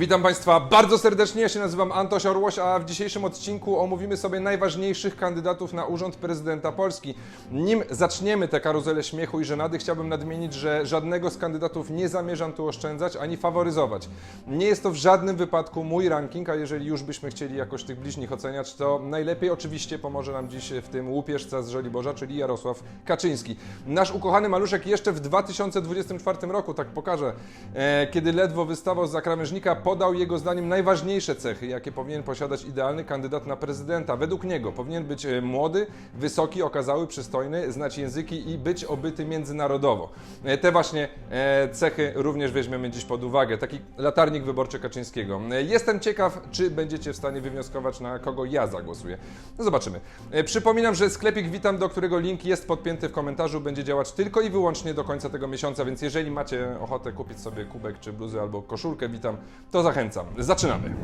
Witam Państwa bardzo serdecznie, ja się nazywam Antoś Orłoś, a w dzisiejszym odcinku omówimy sobie najważniejszych kandydatów na urząd prezydenta Polski. Nim zaczniemy tę karuzelę śmiechu i żenady, chciałbym nadmienić, że żadnego z kandydatów nie zamierzam tu oszczędzać ani faworyzować. Nie jest to w żadnym wypadku mój ranking, a jeżeli już byśmy chcieli jakoś tych bliźnich oceniać, to najlepiej oczywiście pomoże nam dziś w tym łupieżca z Żoliborza, czyli Jarosław Kaczyński. Nasz ukochany maluszek jeszcze w 2024 roku, tak pokażę, e, kiedy ledwo wystawał za krawężnika, podał jego zdaniem najważniejsze cechy, jakie powinien posiadać idealny kandydat na prezydenta. Według niego powinien być e, młody, wysoki, okazały, przystojny, znać języki i być obyty międzynarodowo. E, Te właśnie e, cechy również weźmiemy dziś pod uwagę. Taki latarnik wyborczy Kaczyńskiego. Jestem ciekaw, czy będziecie w stanie wywnioskować, na kogo ja zagłosuję. No zobaczymy. Przypominam, że sklepik Witam, do którego link jest podpięty w komentarzu, będzie działać tylko i wyłącznie do końca tego miesiąca, więc jeżeli macie ochotę kupić sobie kubek czy bluzę albo koszulkę Witam, to zachęcam. Zaczynamy.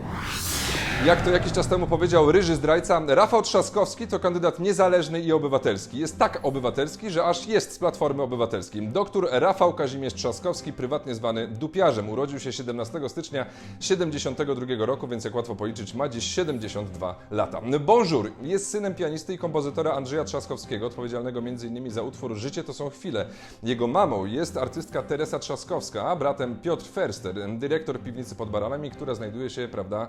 Jak to jakiś czas temu powiedział ryży zdrajca, Rafał Trzaskowski to kandydat niezależny i obywatelski. Jest tak obywatelski, że aż jest z Platformy Obywatelskiej. Doktor Rafał Kazimierz Trzaskowski, prywatnie zwany Dupiarzem, urodził się 17 stycznia 72 roku, więc jak łatwo policzyć, ma dziś 72 lata. Bonjour jest synem pianisty i kompozytora Andrzeja Trzaskowskiego, odpowiedzialnego m.in. za utwór Życie to są chwile. Jego mamą jest artystka Teresa Trzaskowska, a bratem Piotr Ferster, dyrektor piwnicy pod Baranami, która znajduje się, prawda,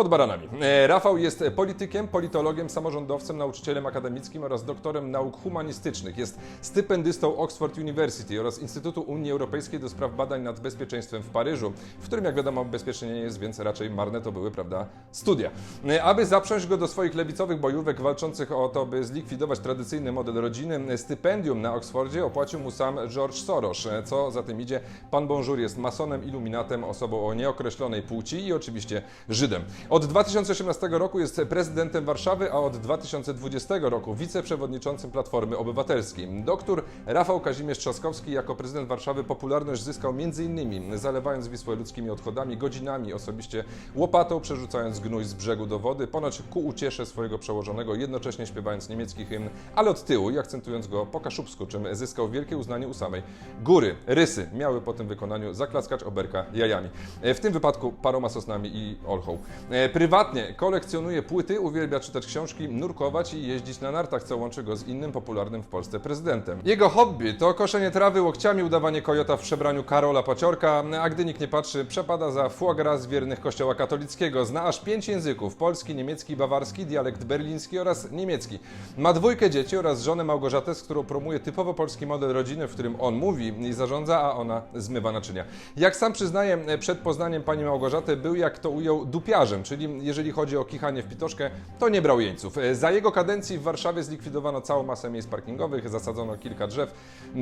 pod baranami. E, Rafał jest politykiem, politologiem, samorządowcem, nauczycielem akademickim oraz doktorem nauk humanistycznych. Jest stypendystą Oxford University oraz Instytutu Unii Europejskiej do spraw badań nad bezpieczeństwem w Paryżu, w którym, jak wiadomo, bezpiecznie nie jest, więc raczej marne to były, prawda, studia. E, Aby zaprząść go do swoich lewicowych bojówek walczących o to, by zlikwidować tradycyjny model rodziny, stypendium na Oksfordzie opłacił mu sam George Soros. E, Co za tym idzie, pan Bonjour jest masonem, iluminatem, osobą o nieokreślonej płci i oczywiście Żydem. Od 2018 roku jest prezydentem Warszawy, a od 2020 roku wiceprzewodniczącym Platformy Obywatelskiej. Doktor Rafał Kazimierz Trzaskowski jako prezydent Warszawy popularność zyskał m.in. zalewając Wisłę ludzkimi odchodami, godzinami, osobiście łopatą przerzucając gnój z brzegu do wody, ponoć ku uciesze swojego przełożonego, jednocześnie śpiewając niemiecki hymn, ale od tyłu i akcentując go po kaszubsku, czym zyskał wielkie uznanie u samej góry. Rysy miały po tym wykonaniu zaklaskać oberka jajami. W tym wypadku paroma sosnami i olchą. E, Prywatnie kolekcjonuje płyty, uwielbia czytać książki, nurkować i jeździć na nartach, co łączy go z innym popularnym w Polsce prezydentem. Jego hobby to koszenie trawy łokciami, udawanie kojota w przebraniu Karola Paciorka, a gdy nikt nie patrzy, przepada za foie gras wiernych kościoła katolickiego. Zna aż pięć języków, polski, niemiecki, bawarski, dialekt berliński oraz niemiecki. Ma dwójkę dzieci oraz żonę Małgorzatę, z którą promuje typowo polski model rodziny, w którym on mówi i zarządza, a ona zmywa naczynia. Jak sam przyznaje, przed poznaniem pani Małgorzaty był, jak to ujął, dupiarzem, czyli jeżeli chodzi o kichanie w pitoszkę, to nie brał jeńców. Za jego kadencji w Warszawie zlikwidowano całą masę miejsc parkingowych, zasadzono kilka drzew.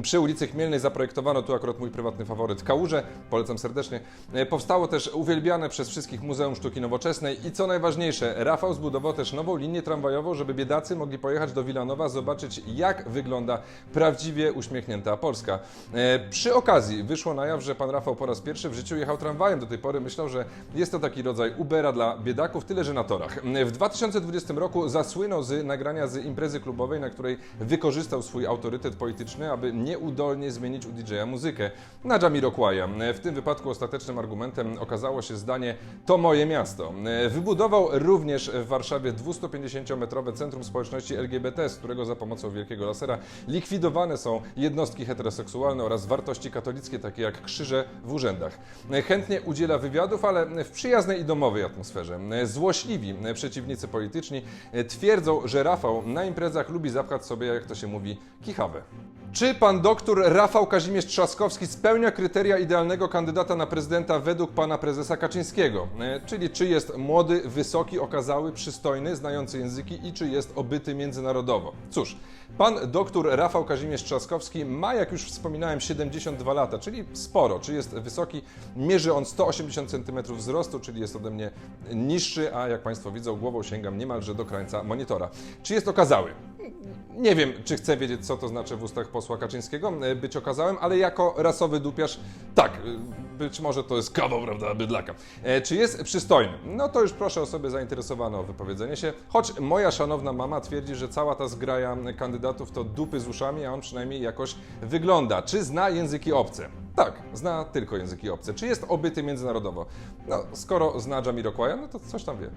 Przy ulicy Chmielnej zaprojektowano, tu akurat mój prywatny faworyt, kałuże, polecam serdecznie. Powstało też uwielbiane przez wszystkich Muzeum Sztuki Nowoczesnej i co najważniejsze, Rafał zbudował też nową linię tramwajową, żeby biedacy mogli pojechać do Wilanowa, zobaczyć jak wygląda prawdziwie uśmiechnięta Polska. E, Przy okazji wyszło na jaw, że pan Rafał po raz pierwszy w życiu jechał tramwajem. Do tej pory myślał, że jest to taki rodzaj Ubera dla biedaków, tyle że na torach. W 2020 roku zasłynął z nagrania z imprezy klubowej, na której wykorzystał swój autorytet polityczny, aby nieudolnie zmienić u DJ-a muzykę na Jamiroquai'a. W tym wypadku ostatecznym argumentem okazało się zdanie to moje miasto. Wybudował również w Warszawie 250-metrowe centrum społeczności LGBT, z którego za pomocą wielkiego lasera likwidowane są jednostki heteroseksualne oraz wartości katolickie, takie jak krzyże w urzędach. Chętnie udziela wywiadów, ale w przyjaznej i domowej atmosferze. Złośliwi przeciwnicy polityczni twierdzą, że Rafał na imprezach lubi zapchać sobie, jak to się mówi, kichawę. Czy pan doktor Rafał Kazimierz Trzaskowski spełnia kryteria idealnego kandydata na prezydenta według pana prezesa Kaczyńskiego? E, Czyli czy jest młody, wysoki, okazały, przystojny, znający języki i czy jest obyty międzynarodowo? Cóż, pan doktor Rafał Kazimierz Trzaskowski ma, jak już wspominałem, 72 lata, czyli sporo. Czy jest wysoki? Mierzy on 180 cm wzrostu, czyli jest ode mnie niższy, a jak państwo widzą, głową sięgam niemalże do krańca monitora. Czy jest okazały? Nie wiem, czy chcę wiedzieć, co to znaczy w ustach posła Kaczyńskiego, e, być okazałem, ale jako rasowy dupiarz, tak, e, być może to jest kawał, prawda, bydlaka. E, Czy jest przystojny? No to już proszę osoby zainteresowane o wypowiedzenie się, choć moja szanowna mama twierdzi, że cała ta zgraja kandydatów to dupy z uszami, a on przynajmniej jakoś wygląda. Czy zna języki obce? Tak, zna tylko języki obce. Czy jest obyty międzynarodowo? No, skoro zna Jamiroquaia, no to coś tam wie.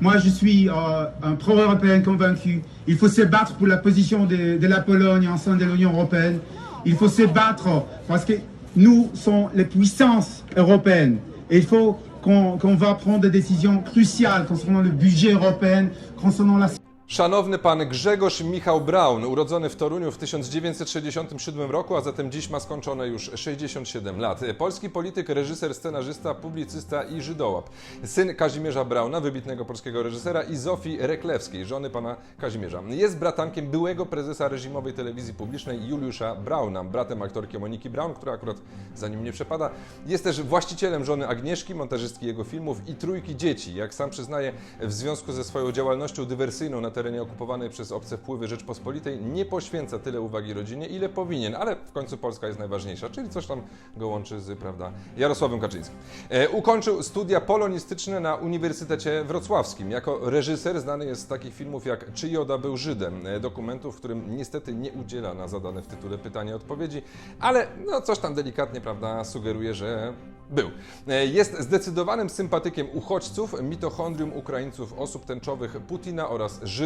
Moi, je suis euh, un pro-européen convaincu. Il faut se battre pour la position de, de la Pologne en sein de l'Union européenne. Il faut se battre parce que nous sommes les puissances européennes. Et il faut qu'on va prendre des décisions cruciales concernant le budget européen, concernant la Szanowny pan Grzegorz Michał Braun, urodzony w Toruniu w 1967 roku, a zatem dziś ma skończone już 67 lat. Polski polityk, reżyser, scenarzysta, publicysta i żydołap. Syn Kazimierza Brauna, wybitnego polskiego reżysera i Zofii Reklewskiej, żony pana Kazimierza. Jest bratankiem byłego prezesa reżimowej telewizji publicznej Juliusza Brauna, bratem aktorki Moniki Braun, która akurat za nim nie przepada. Jest też właścicielem żony Agnieszki, montażystki jego filmów i trójki dzieci. Jak sam przyznaje, w związku ze swoją działalnością dywersyjną na terenie okupowanej przez obce wpływy Rzeczpospolitej nie poświęca tyle uwagi rodzinie, ile powinien, ale w końcu Polska jest najważniejsza, czyli coś tam go łączy z, prawda, Jarosławem Kaczyńskim. E, ukończył studia polonistyczne na Uniwersytecie Wrocławskim. Jako reżyser znany jest z takich filmów jak Czy Joda był Żydem, e, dokumentu, w którym niestety nie udziela na zadane w tytule pytanie odpowiedzi, ale no coś tam delikatnie, prawda, sugeruje, że był. E, Jest zdecydowanym sympatykiem uchodźców, mitochondrium Ukraińców, osób tęczowych Putina oraz Żydów.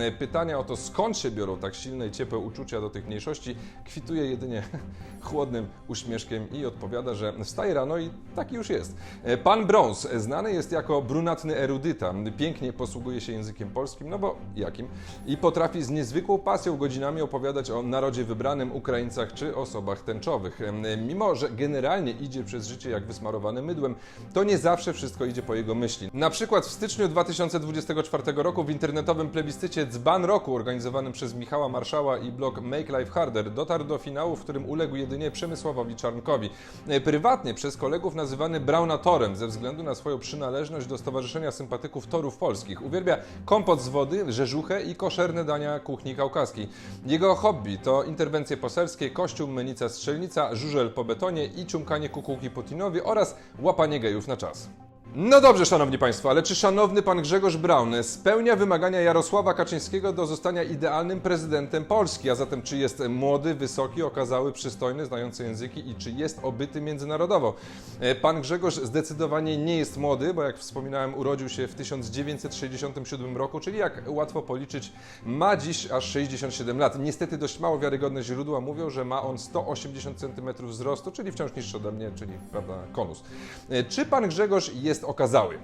E, Pytania o to, skąd się biorą tak silne i ciepłe uczucia do tych mniejszości, kwituje jedynie chłodnym uśmieszkiem i odpowiada, że wstaje rano i taki już jest. E, Pan Brąz znany jest jako brunatny erudyta. Pięknie posługuje się językiem polskim, no bo jakim? I potrafi z niezwykłą pasją godzinami opowiadać o narodzie wybranym, Ukraińcach czy osobach tęczowych. Mimo, że generalnie idzie przez życie jak wysmarowany mydłem, to nie zawsze wszystko idzie po jego myśli. Na przykład w styczniu 2024 roku w internetowym plebiscycie Dzban Roku organizowanym przez Michała Marszała i blog Make Life Harder dotarł do finału, w którym uległ jedynie Przemysławowi Czarnkowi. E, Prywatnie przez kolegów nazywany Braunatorem ze względu na swoją przynależność do Stowarzyszenia Sympatyków Torów Polskich. Uwielbia kompot z wody, rzeżuchę i koszerne dania kuchni kaukaskiej. Jego hobby to interwencje poselskie, kościół, menica, strzelnica, żużel po betonie i ciumkanie kukułki Putinowi oraz łapanie gejów na czas. No dobrze, szanowni państwo, ale czy szanowny pan Grzegorz Braun spełnia wymagania Jarosława Kaczyńskiego do zostania idealnym prezydentem Polski? A zatem czy jest młody, wysoki, okazały, przystojny, znający języki i czy jest obyty międzynarodowo? E, Pan Grzegorz zdecydowanie nie jest młody, bo jak wspominałem, urodził się w 1967 roku, czyli jak łatwo policzyć, ma dziś aż 67 lat. Niestety dość mało wiarygodne źródła mówią, że ma on 180 cm wzrostu, czyli wciąż niższy ode mnie, czyli prawda, konus. E, Czy pan Grzegorz jest okazały?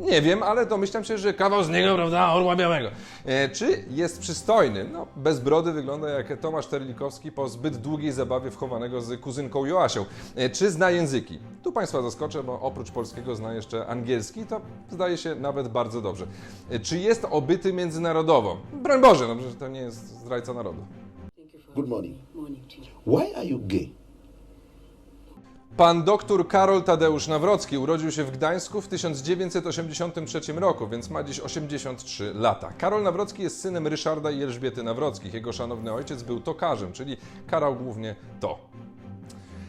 Nie wiem, ale domyślam się, że kawał z niego, prawda, orła białego. E, czy jest przystojny? No, bez brody wygląda jak Tomasz Terlikowski po zbyt długiej zabawie wchowanego z kuzynką Joasią. E, czy zna języki? Tu Państwa zaskoczę, bo oprócz polskiego zna jeszcze angielski, to zdaje się nawet bardzo dobrze. E, czy jest obyty międzynarodowo? Broń Boże, no przecież to nie jest zdrajca narodu. Good morning. Why are you gay? Pan doktor Karol Tadeusz Nawrocki urodził się w Gdańsku w 1983 roku, więc ma dziś 83 lata. Karol Nawrocki jest synem Ryszarda i Elżbiety Nawrockich. Jego szanowny ojciec był tokarzem, czyli karał głównie to.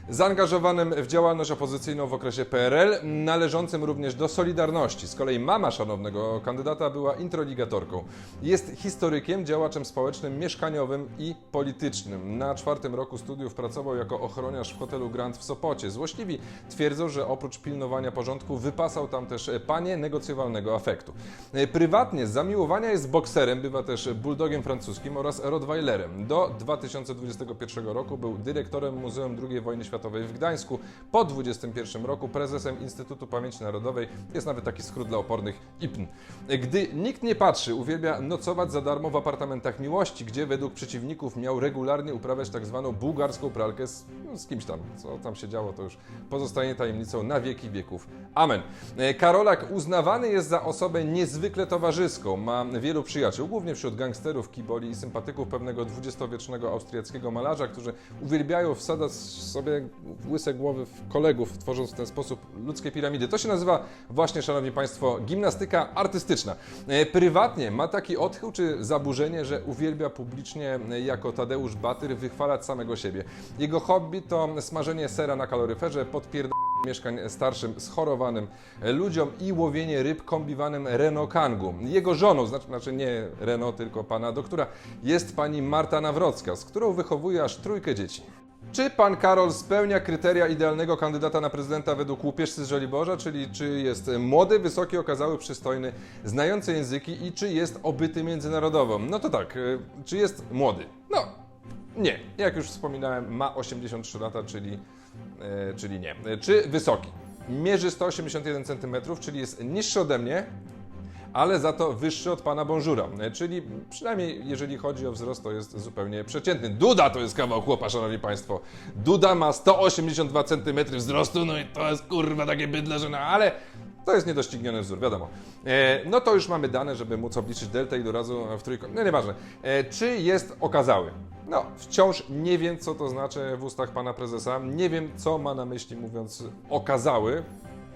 Zaangażowanym w działalność opozycyjną w okresie PRL, należącym również do Solidarności. Z kolei mama szanownego kandydata była introligatorką. Jest historykiem, działaczem społecznym, mieszkaniowym i politycznym. Na czwartym roku studiów pracował jako ochroniarz w hotelu Grand w Sopocie. Złośliwi twierdzą, że oprócz pilnowania porządku wypasał tam też panie negocjowalnego afektu. Prywatnie z zamiłowania jest bokserem, bywa też bulldogiem francuskim oraz rottweilerem. Do 2021 roku był dyrektorem Muzeum II Wojny Światowej w Gdańsku. Po 2021 roku prezesem Instytutu Pamięci Narodowej jest nawet taki skrót dla opornych IPN. Gdy nikt nie patrzy, uwielbia nocować za darmo w apartamentach miłości, gdzie według przeciwników miał regularnie uprawiać tak zwaną bułgarską pralkę z, no, z kimś tam. Co tam się działo, to już pozostanie tajemnicą na wieki wieków. Amen. E, Karolak uznawany jest za osobę niezwykle towarzyską. Ma wielu przyjaciół, głównie wśród gangsterów, kiboli i sympatyków pewnego dwudziestowiecznego austriackiego malarza, którzy uwielbiają wsadzać sobie łyse głowy w kolegów, tworząc w ten sposób ludzkie piramidy. To się nazywa właśnie, szanowni państwo, gimnastyka artystyczna. E, Prywatnie ma taki odchył czy zaburzenie, że uwielbia publicznie e, jako Tadeusz Batyr wychwalać samego siebie. Jego hobby to smażenie sera na kaloryferze, podpierdolenie mieszkań starszym, schorowanym ludziom i łowienie ryb kombiwanym Renault Kangu. Jego żoną, znaczy, znaczy nie Renault, tylko pana doktora, jest pani Marta Nawrocka, z którą wychowuje aż trójkę dzieci. Czy pan Karol spełnia kryteria idealnego kandydata na prezydenta według łupieżcy z Żoliborza, czyli czy jest młody, wysoki, okazały, przystojny, znający języki i czy jest obyty międzynarodowo? No to tak, y, czy jest młody? No, nie. Jak już wspominałem, ma 83 lata, czyli, e, czyli nie. Czy wysoki? Mierzy 181 cm, czyli jest niższy ode mnie, ale za to wyższy od pana Bonżura. E, Czyli przynajmniej jeżeli chodzi o wzrost, to jest zupełnie przeciętny. Duda to jest kawał chłopa, szanowni państwo. Duda ma 182 cm wzrostu, no i to jest kurwa takie bydle, że no, ale to jest niedościgniony wzór, wiadomo. E, no to już mamy dane, żeby móc obliczyć deltę i do razu w trójkąt. No nieważne. E, czy jest okazały? No, wciąż nie wiem, co to znaczy w ustach pana prezesa. Nie wiem, co ma na myśli mówiąc okazały.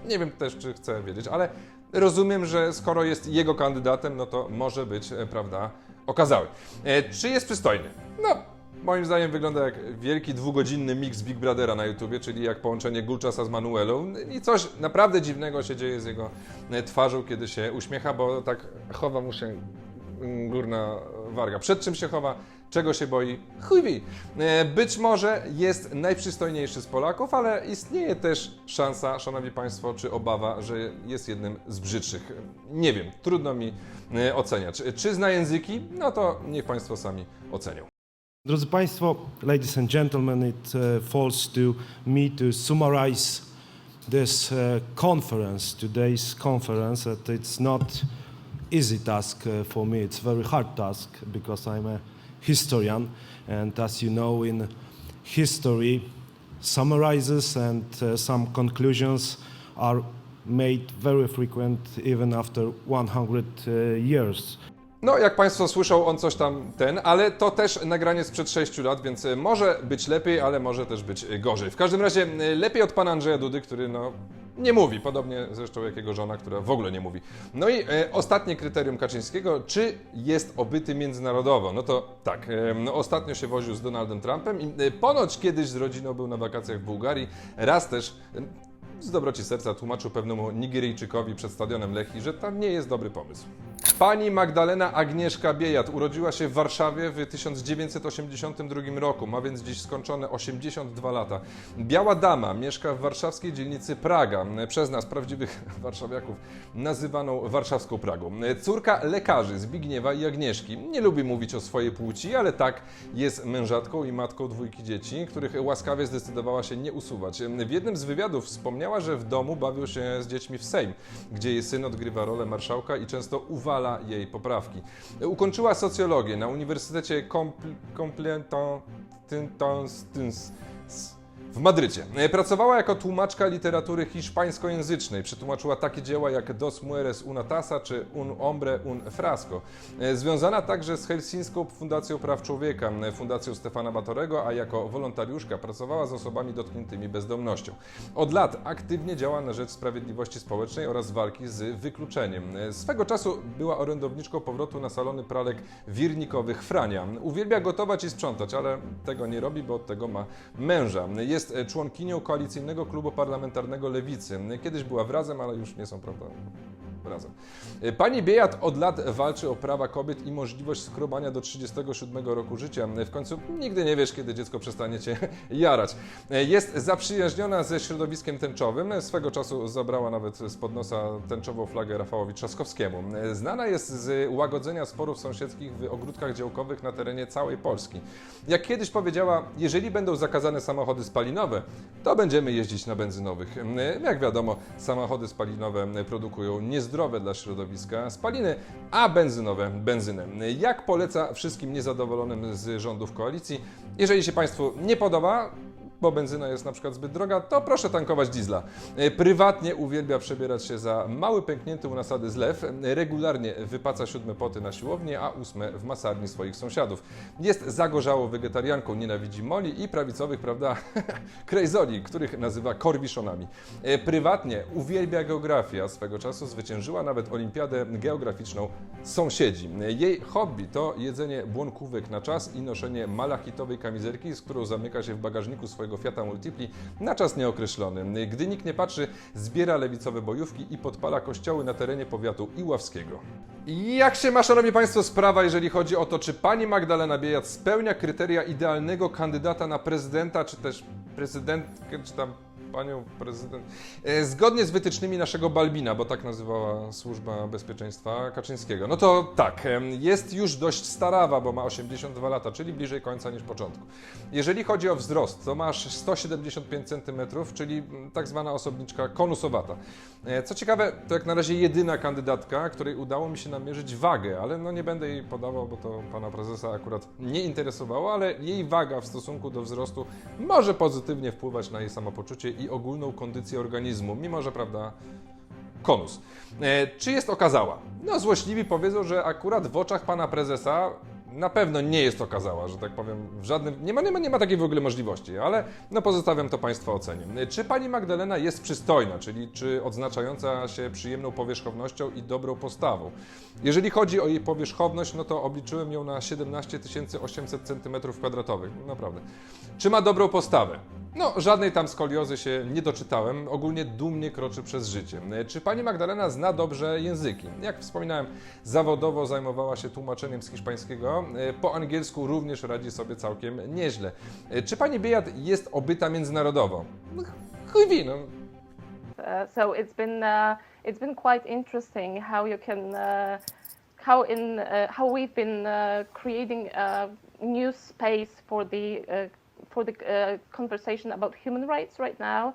Nie wiem też, czy chcę wiedzieć, ale rozumiem, że skoro jest jego kandydatem, no to może być, e, prawda, okazały. E, czy jest przystojny? No, moim zdaniem wygląda jak wielki dwugodzinny mix Big Brothera na YouTubie, czyli jak połączenie Gulczasa z Manuelą i coś naprawdę dziwnego się dzieje z jego e, twarzą, kiedy się uśmiecha, bo tak chowa mu się mm, górna warga. Przed czym się chowa? Czego się boi? Chuj wie. E, Być może jest najprzystojniejszy z Polaków, ale istnieje też szansa, szanowni państwo, czy obawa, że jest jednym z brzydszych. Nie wiem, trudno mi e, oceniać. Czy zna języki? No to niech państwo sami ocenią. Drodzy Państwo, ladies and gentlemen, it uh, falls to me to summarize this conference, today's conference. That it's not easy task for me. It's very hard task because I'm a historian, and as you know, in history, summarizes and uh, some conclusions are made very frequent even after 100 uh, years. No, jak Państwo słyszą, on coś tam ten, ale to też nagranie sprzed 6 lat, więc e, może być lepiej, ale może też być e, gorzej. W każdym razie e, lepiej od pana Andrzeja Dudy, który no nie mówi, podobnie zresztą jak jego żona, która w ogóle nie mówi. No i e, ostatnie kryterium Kaczyńskiego, czy jest obyty międzynarodowo? No to tak, e, no, ostatnio się woził z Donaldem Trumpem i e, ponoć kiedyś z rodziną był na wakacjach w Bułgarii, raz też e, z dobroci serca tłumaczył pewnemu Nigeryjczykowi przed stadionem Lechi, że tam nie jest dobry pomysł. Pani Magdalena Agnieszka Biejat urodziła się w Warszawie w 1982 roku, ma więc dziś skończone 82 lata. Biała dama mieszka w warszawskiej dzielnicy Praga, przez nas prawdziwych warszawiaków nazywaną warszawską Pragą. Córka lekarzy Zbigniewa i Agnieszki. Nie lubi mówić o swojej płci, ale tak jest mężatką i matką dwójki dzieci, których łaskawie zdecydowała się nie usuwać. W jednym z wywiadów wspomniała, że w domu bawią się z dziećmi w Sejm, gdzie jej syn odgrywa rolę marszałka i często uwala jej poprawki. Ukończyła socjologię na Uniwersytecie Complutense w Madrycie. Pracowała jako tłumaczka literatury hiszpańskojęzycznej. Przetłumaczyła takie dzieła jak Dos Mueres una Tasa czy Un Hombre un Frasco. Związana także z Helsińską Fundacją Praw Człowieka, Fundacją Stefana Batorego, a jako wolontariuszka pracowała z osobami dotkniętymi bezdomnością. Od lat aktywnie działa na rzecz sprawiedliwości społecznej oraz walki z wykluczeniem. Swego czasu była orędowniczką powrotu na salony pralek wirnikowych Frania. Uwielbia gotować i sprzątać, ale tego nie robi, bo od tego ma męża. Jest członkinią koalicyjnego klubu parlamentarnego Lewicy. Kiedyś była w Razem, ale już nie są, prawda? Razem. Pani Biejat od lat walczy o prawa kobiet i możliwość skrobania do 37 roku życia. W końcu nigdy nie wiesz, kiedy dziecko przestanie cię jarać. Jest zaprzyjaźniona ze środowiskiem tęczowym. Swego czasu zabrała nawet spod nosa tęczową flagę Rafałowi Trzaskowskiemu. Znana jest z łagodzenia sporów sąsiedzkich w ogródkach działkowych na terenie całej Polski. Jak kiedyś powiedziała, jeżeli będą zakazane samochody spalinowe, to będziemy jeździć na benzynowych. Jak wiadomo, samochody spalinowe produkują niezdrowe dla środowiska spaliny, a benzynowe benzynę. Jak poleca wszystkim niezadowolonym z rządów koalicji, jeżeli się Państwu nie podoba, bo benzyna jest na przykład zbyt droga, to proszę tankować diesla. Prywatnie uwielbia przebierać się za mały, pęknięty u nasady zlew. Regularnie wypaca siódme poty na siłownię, a ósme w masarni swoich sąsiadów. Jest zagorzałą wegetarianką, nienawidzi moli i prawicowych, prawda, krejzoli, których nazywa korwiszonami. Prywatnie uwielbia geografię, a swego czasu zwyciężyła nawet olimpiadę geograficzną sąsiedzi. Jej hobby to jedzenie błonkówek na czas i noszenie malachitowej kamizelki, z którą zamyka się w bagażniku swojego swojego Fiata Multipli na czas nieokreślony. Gdy nikt nie patrzy, zbiera lewicowe bojówki i podpala kościoły na terenie powiatu Iławskiego. Jak się ma, szanowni państwo, sprawa, jeżeli chodzi o to, czy pani Magdalena Biejat spełnia kryteria idealnego kandydata na prezydenta, czy też prezydentkę, czy tam panią prezydent. E, Zgodnie z wytycznymi naszego Balbina, bo tak nazywała Służba Bezpieczeństwa Kaczyńskiego. No to tak, jest już dość starawa, bo ma 82 lata, czyli bliżej końca niż początku. Jeżeli chodzi o wzrost, to masz 175 cm, czyli mm, tak zwana osobniczka konusowata. E, Co ciekawe, to jak na razie jedyna kandydatka, której udało mi się namierzyć wagę, ale no nie będę jej podawał, bo to pana prezesa akurat nie interesowało, ale jej waga w stosunku do wzrostu może pozytywnie wpływać na jej samopoczucie i ogólną kondycję organizmu, mimo że, prawda, konus. E, czy jest okazała? No, złośliwi powiedzą, że akurat w oczach pana prezesa na pewno nie jest okazała, że tak powiem, w żadnym. Nie ma, nie ma, nie ma takiej w ogóle możliwości, ale no pozostawiam to Państwa ocenie. E, Czy pani Magdalena jest przystojna, czyli czy odznaczająca się przyjemną powierzchownością i dobrą postawą? Jeżeli chodzi o jej powierzchowność, no to obliczyłem ją na 17 800 cm2. Naprawdę. Czy ma dobrą postawę? No, żadnej tam skoliozy się nie doczytałem. Ogólnie dumnie kroczy przez życie. Czy pani Magdalena zna dobrze języki? Jak wspominałem, zawodowo zajmowała się tłumaczeniem z hiszpańskiego. Po angielsku również radzi sobie całkiem nieźle. Czy pani Biejat jest obyta międzynarodowo? No, chuj no. Uh, so it's been uh, it's been quite interesting how you can uh, how in uh, how we've been uh, creating a new space for the uh, for the uh, conversation about human rights right now.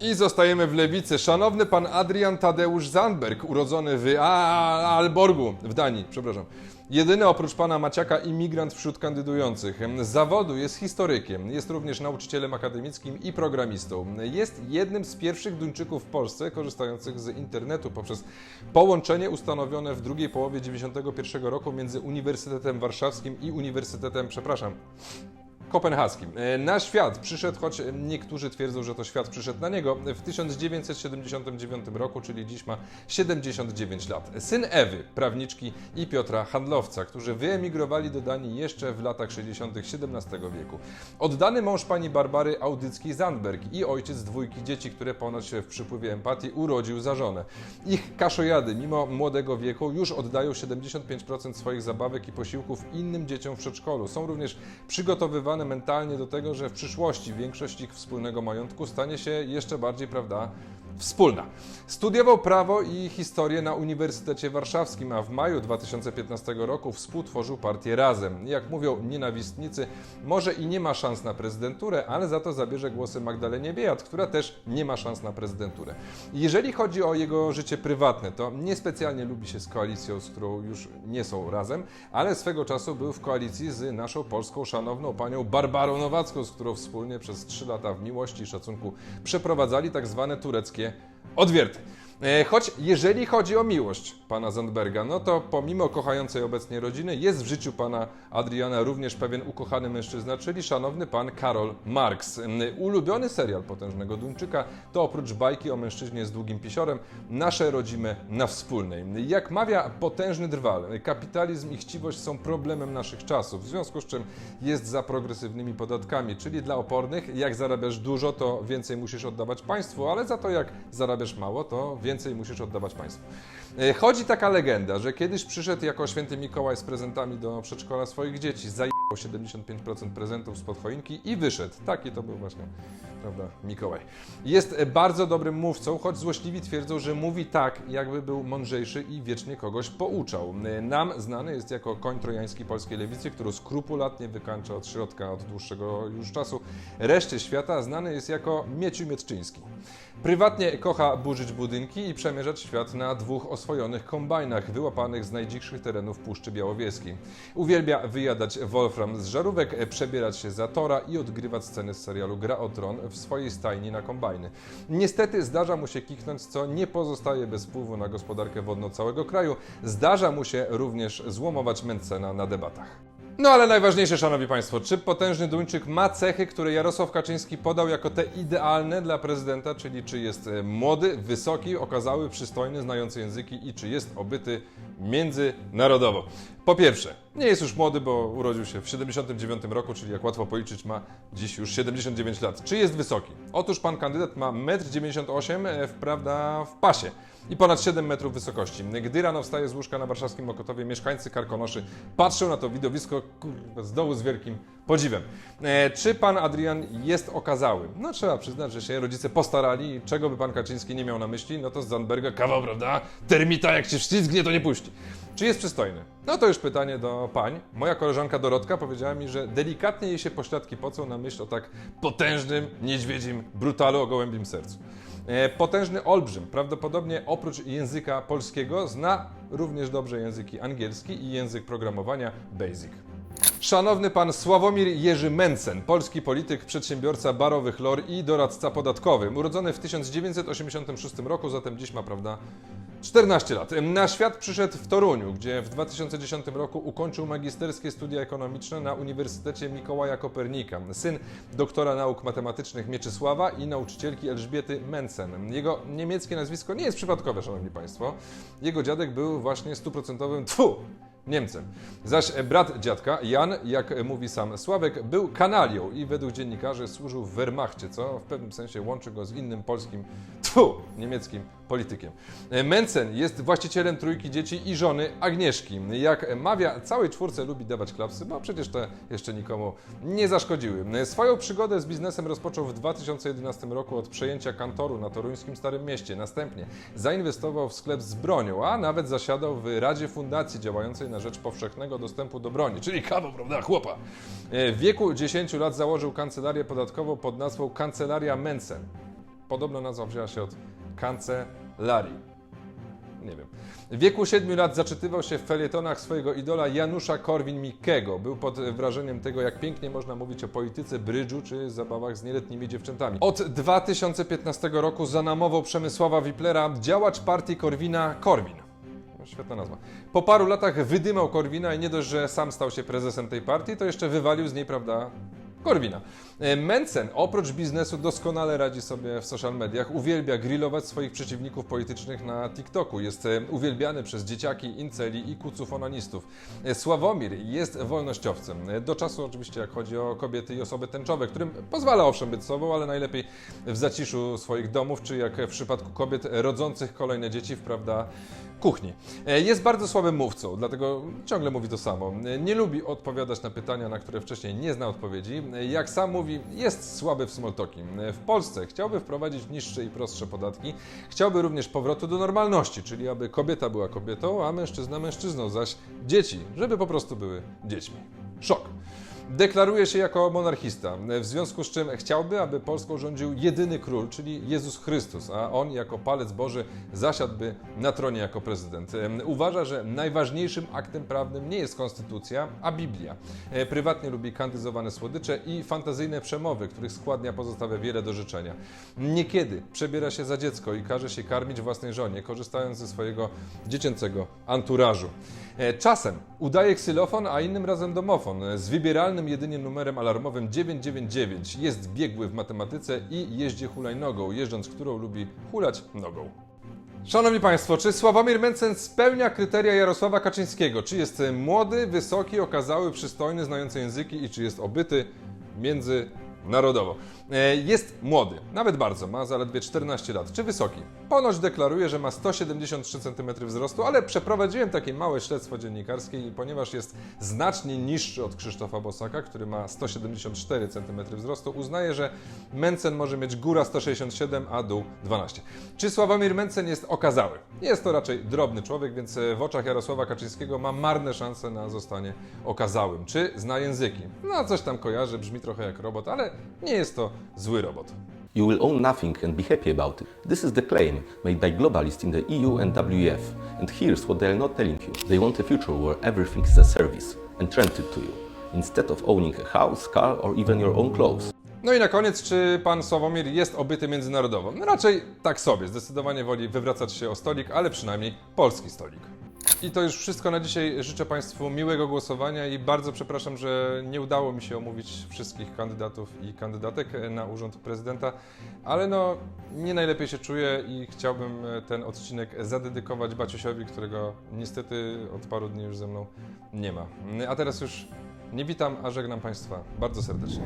I zostajemy w lewicy. Szanowny pan Adrian Tadeusz Zandberg, urodzony w A- Alborgu w Danii, przepraszam. Jedyny oprócz pana Maciaka imigrant wśród kandydujących. Z zawodu jest historykiem, jest również nauczycielem akademickim i programistą. Jest jednym z pierwszych Duńczyków w Polsce korzystających z internetu poprzez połączenie ustanowione w drugiej połowie 1991 roku między Uniwersytetem Warszawskim i Uniwersytetem, przepraszam, kopenhaskim. E, Na świat przyszedł, choć niektórzy twierdzą, że to świat przyszedł na niego, w 1979 roku, czyli dziś ma 79 lat. Syn Ewy, prawniczki i Piotra Handlowca, którzy wyemigrowali do Danii jeszcze w latach 60. XVII wieku. Oddany mąż pani Barbary Audyckiej-Zandberg i ojciec dwójki dzieci, które ponoć w przypływie empatii urodził za żonę. Ich kaszojady, mimo młodego wieku, już oddają 75% swoich zabawek i posiłków innym dzieciom w przedszkolu. Są również przygotowywane mentalnie do tego, że w przyszłości większość ich wspólnego majątku stanie się jeszcze bardziej, prawda, wspólna. Studiował prawo i historię na Uniwersytecie Warszawskim, a w maju 2015 roku współtworzył partię Razem. Jak mówią nienawistnicy, może i nie ma szans na prezydenturę, ale za to zabierze głosy Magdalenie Biejat, która też nie ma szans na prezydenturę. Jeżeli chodzi o jego życie prywatne, to niespecjalnie lubi się z koalicją, z którą już nie są razem, ale swego czasu był w koalicji z naszą polską szanowną panią Barbarą Nowacką, z którą wspólnie przez 3 lata w miłości i szacunku przeprowadzali tak zwane tureckie odwierty. E, Choć jeżeli chodzi o miłość pana Zandberga, no to pomimo kochającej obecnie rodziny, jest w życiu pana Adriana również pewien ukochany mężczyzna, czyli szanowny pan Karol Marx. Mm, Ulubiony serial potężnego Duńczyka to oprócz bajki o mężczyźnie z długim pisiorem, nasze rodzime na wspólnej. Jak mawia potężny drwal, kapitalizm i chciwość są problemem naszych czasów, w związku z czym jest za progresywnymi podatkami, czyli dla opornych, jak zarabiasz dużo, to więcej musisz oddawać państwu, ale za to jak zarabiasz mało, to więcej musisz oddawać państwu. E, Chodzi taka legenda, że kiedyś przyszedł jako święty Mikołaj z prezentami do przedszkola swoich dzieci, zajebał 75% prezentów spod choinki i wyszedł. Taki to był właśnie, prawda, Mikołaj. Jest e, bardzo dobrym mówcą, choć złośliwi twierdzą, że mówi tak, jakby był mądrzejszy i wiecznie kogoś pouczał. E, Nam znany jest jako koń trojański polskiej lewicy, który skrupulatnie wykańcza od środka od dłuższego już czasu. Reszcie świata znany jest jako Mieciu Mietczyński. Prywatnie kocha burzyć budynki i przemierzać świat na dwóch oswojonych kombajnach wyłapanych z najdzikszych terenów Puszczy Białowieskiej. Uwielbia wyjadać Wolfram z żarówek, przebierać się za Tora i odgrywać sceny z serialu Gra o Tron w swojej stajni na kombajny. Niestety zdarza mu się kichnąć, co nie pozostaje bez wpływu na gospodarkę wodną całego kraju. Zdarza mu się również złomować Mencena na debatach. No ale najważniejsze, szanowni państwo, czy potężny Duńczyk ma cechy, które Jarosław Kaczyński podał jako te idealne dla prezydenta, czyli czy jest e, młody, wysoki, okazały, przystojny, znający języki i czy jest obyty międzynarodowo. Po pierwsze, nie jest już młody, bo urodził się w 79 roku, czyli jak łatwo policzyć, ma dziś już 79 lat. Czy jest wysoki? Otóż pan kandydat ma 1,98 m, prawda, w pasie i ponad 7 metrów wysokości. Gdy rano wstaje z łóżka na warszawskim Mokotowie, mieszkańcy Karkonoszy patrzą na to widowisko kurwa, z dołu z wielkim podziwem. E, czy pan Adrian jest okazały? No trzeba przyznać, że się rodzice postarali i czego by pan Kaczyński nie miał na myśli, no to z Zandberga kawał, prawda? Termita jak się wślizgnie, to nie puści. Czy jest przystojny? No to już pytanie do pań. Moja koleżanka Dorotka powiedziała mi, że delikatnie jej się pośladki pocą na myśl o tak potężnym, niedźwiedzim brutalu o gołębim sercu. E, Potężny olbrzym, prawdopodobnie oprócz języka polskiego, zna również dobrze języki angielski i język programowania BASIC. Szanowny pan Sławomir Jerzy Mencen, polski polityk, przedsiębiorca barowych lor i doradca podatkowy. Urodzony w 1986 roku, zatem dziś ma, prawda, 14 lat. Na świat przyszedł w Toruniu, gdzie w 2010 roku ukończył magisterskie studia ekonomiczne na Uniwersytecie Mikołaja Kopernika. Syn doktora nauk matematycznych Mieczysława i nauczycielki Elżbiety Mencen. Jego niemieckie nazwisko nie jest przypadkowe, szanowni państwo. Jego dziadek był właśnie stuprocentowym, tfu, Niemcem. Zaś brat dziadka, Jan, jak mówi sam Sławek, był kanalią i według dziennikarzy służył w Wehrmachcie, co w pewnym sensie łączy go z innym polskim, tfu, niemieckim politykiem. Mencen jest właścicielem trójki dzieci i żony Agnieszki. Jak mawia, całej czwórce lubi dawać klapsy, bo przecież te jeszcze nikomu nie zaszkodziły. Swoją przygodę z biznesem rozpoczął w 2011 roku od przejęcia kantoru na toruńskim Starym Mieście. Następnie zainwestował w sklep z bronią, a nawet zasiadał w Radzie Fundacji działającej na rzecz powszechnego dostępu do broni, czyli kawał, prawda, chłopa. W wieku 10 lat założył kancelarię podatkową pod nazwą Kancelaria Mencen. Podobno nazwa wzięła się od kancelarii. Nie wiem. W wieku 7 lat zaczytywał się w felietonach swojego idola Janusza Korwin-Mikkego. Był pod wrażeniem tego, jak pięknie można mówić o polityce, brydżu czy zabawach z nieletnimi dziewczętami. Od 2015 roku zanamował Przemysława Wiplera działacz partii Korwina Korwin. No, Świetna nazwa. Po paru latach wydymał Korwina i nie dość, że sam stał się prezesem tej partii, to jeszcze wywalił z niej, prawda, Korwina. E, Mencen oprócz biznesu doskonale radzi sobie w social mediach. Uwielbia grillować swoich przeciwników politycznych na TikToku. Jest e, uwielbiany przez dzieciaki, inceli i kuców onanistów. E, Sławomir jest wolnościowcem. Do czasu oczywiście jak chodzi o kobiety i osoby tęczowe, którym pozwala owszem być sobą, ale najlepiej w zaciszu swoich domów, czy jak w przypadku kobiet rodzących kolejne dzieci, wprawda, kuchni. E, Jest bardzo słabym mówcą, dlatego ciągle mówi to samo. E, Nie lubi odpowiadać na pytania, na które wcześniej nie zna odpowiedzi. E, Jak sam mówi, jest słaby w small talking. E, W Polsce chciałby wprowadzić niższe i prostsze podatki. Chciałby również powrotu do normalności, czyli aby kobieta była kobietą, a mężczyzna mężczyzną, zaś dzieci, żeby po prostu były dziećmi. Szok. Deklaruje się jako monarchista, w związku z czym chciałby, aby Polską rządził jedyny król, czyli Jezus Chrystus, a on jako palec Boży zasiadłby na tronie jako prezydent. Uważa, że najważniejszym aktem prawnym nie jest konstytucja, a Biblia. Prywatnie lubi kandyzowane słodycze i fantazyjne przemowy, których składnia pozostawia wiele do życzenia. Niekiedy przebiera się za dziecko i każe się karmić własnej żonie, korzystając ze swojego dziecięcego anturażu. E, Czasem udaje ksylofon, a innym razem domofon. Z wybieralnym jedynie numerem alarmowym 999 jest biegły w matematyce i jeździ hulajnogą, jeżdżąc którą lubi hulać nogą. Szanowni Państwo, czy Sławomir Mencen spełnia kryteria Jarosława Kaczyńskiego? Czy jest młody, wysoki, okazały, przystojny, znający języki i czy jest obyty międzynarodowo? E, Jest młody, nawet bardzo, ma zaledwie 14 lat. Czy wysoki? Ponoć deklaruje, że ma 173 cm wzrostu, ale przeprowadziłem takie małe śledztwo dziennikarskie i ponieważ jest znacznie niższy od Krzysztofa Bosaka, który ma 174 cm wzrostu, uznaję, że Mencen może mieć góra 167, a dół 12. Czy Sławomir Mencen jest okazały? Jest to raczej drobny człowiek, więc e, w oczach Jarosława Kaczyńskiego ma marne szanse na zostanie okazałym. Czy zna języki? No, coś tam kojarzy, brzmi trochę jak robot, ale nie jest to zły robot. You will own nothing and be happy about it. This is the claim made by globalists in the EU and WEF. And here's what they are not telling you. They want a future where everything is a service and rented to you, instead of owning a house, car, or even your own clothes. No i na koniec, czy pan Sławomir jest obyty międzynarodowo? No raczej tak sobie. Zdecydowanie woli wywracać się o stolik, ale przynajmniej polski stolik. I to już wszystko na dzisiaj. Życzę Państwu miłego głosowania i bardzo przepraszam, że nie udało mi się omówić wszystkich kandydatów i kandydatek na urząd prezydenta, ale no nie najlepiej się czuję i chciałbym ten odcinek zadedykować Baciusiowi, którego niestety od paru dni już ze mną nie ma. A teraz już nie witam, a żegnam Państwa bardzo serdecznie.